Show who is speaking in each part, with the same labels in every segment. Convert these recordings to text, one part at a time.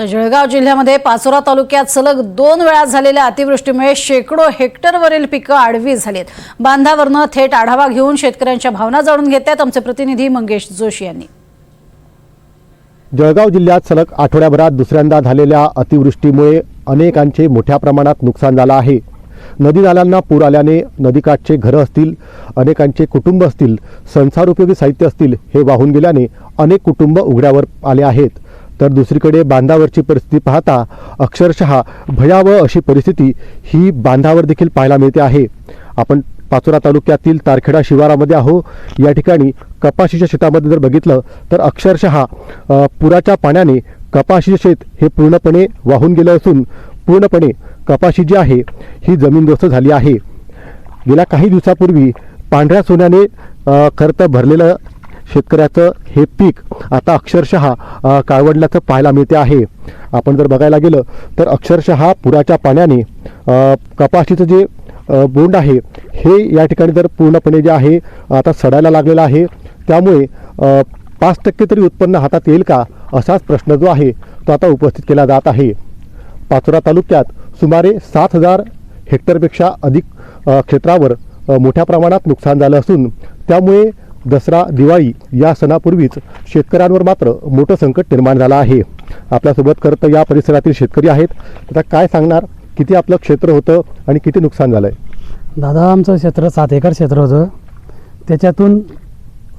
Speaker 1: तर जळगाव जिल्ह्यामध्ये पाचोरा तालुक्यात सलग दोन वेळा झालेल्या अतिवृष्टीमुळे शेकडो हेक्टरवरील पिकं आडवी झालीत. बांधावरनं थेट आढावा घेऊन शेतकऱ्यांच्या भावना जाणून घेतात आमचे प्रतिनिधी मंगेश जोशी यांनी.
Speaker 2: जळगाव जिल्ह्यात सलग आठवड्याभरात दुसऱ्यांदा झालेल्या अतिवृष्टीमुळे अनेकांचे मोठ्या प्रमाणात नुकसान झालं आहे. नदी नाल्यांना पूर आल्याने नदीकाठचे घरं असतील अनेकांचे कुटुंब असतील संसार उपयोगी साहित्य असतील हे वाहून गेल्याने अनेक कुटुंब उघड्यावर आले आहेत. तर दुसरीकडे बांधावरची परिस्थिती पाहता अक्षरशः भयावह अशी परिस्थिती ही बांधावर देखील पाहायला मिळते आहे. आपण पाचोरा तालुक्यातील तारखेडा शिवारामध्ये आहो. या ठिकाणी कपाशीच्या शेतामध्ये जर बघितलं तर अक्षरशः पुराच्या पाण्याने कपाशीचे शेत हे पूर्णपणे वाहून गेलं असून पूर्णपणे कपाशी जी आहे ही जमीनदोस्त झाली आहे. गेल्या काही दिवसापूर्वी पांढऱ्या सोन्याने खरं तर भरलेलं शेतकऱ्याचं हे पीक आता अक्षरशः काळवडल्याचं पाहायला मिळते आहे. आपण जर बघायला गेलं तर अक्षरशः पुराच्या पाण्याने कपाशीचं जे बोंड आहे हे या ठिकाणी जर पूर्णपणे जे आहे आता सडायला लागलेलं आहे. त्यामुळे पाच टक्के तरी उत्पन्न हातात येईल का असाच प्रश्न जो आहे तो आता उपस्थित केला जात आहे. पाचोरा तालुक्यात सुमारे सात हजार हेक्टरपेक्षा अधिक क्षेत्रावर मोठ्या प्रमाणात नुकसान झालं असून त्यामुळे दसरा दिवाळी या सणापूर्वीच शेतकऱ्यांवर मात्र मोठं संकट निर्माण झालं आहे. आपल्यासोबत खरं या परिसरातील शेतकरी आहेत. आता काय सांगणार? किती आपलं क्षेत्र होतं आणि किती नुकसान झालं आहे
Speaker 3: दादा आमचं क्षेत्र सात एकर क्षेत्र होतं. त्याच्यातून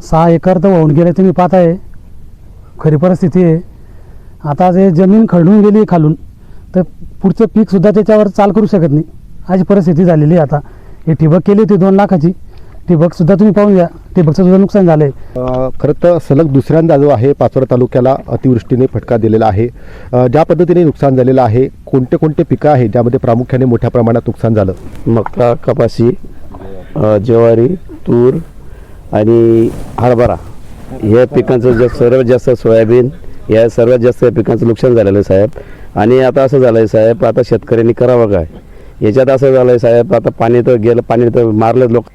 Speaker 3: सहा एकर तर वाहून गेले तुम्ही पाहताय. खरी परिस्थिती आहे. आता जे जमीन खडून गेली खालून तर पुढचं पीकसुद्धा त्याच्यावर चाल करू शकत नाही. अशी परिस्थिती झालेली आहे आता. हे ठिबक केली होती दोन लाखाची. ठिबकसुद्धा तुम्ही पाहून घ्या ठिबकचं सुद्धा नुकसान झालं आहे
Speaker 2: खरं तर सलग दुसऱ्यांदा जो आहे पाचोरा तालुक्याला अतिवृष्टीने फटका दिलेला आहे. अ, ज्या पद्धतीने नुकसान झालेलं आहे कोणते कोणते पिकं आहे ज्यामध्ये प्रामुख्याने मोठ्या प्रमाणात नुकसान झालं?
Speaker 4: मका कपाशी अ, ज्वारी तूर आणि हरभरा. या पिकांचं जे सर्वात जास्त सोयाबीन या सर्वात जास्त या पिकांचं नुकसान झालेलं आहे साहेब. आणि आता असं झालं आहे साहेब आता शेतकऱ्यांनी करावं काय? याच्यात असं झालं आहे साहेब आता पाणी तर गेलं पाणी तर मारलं लोक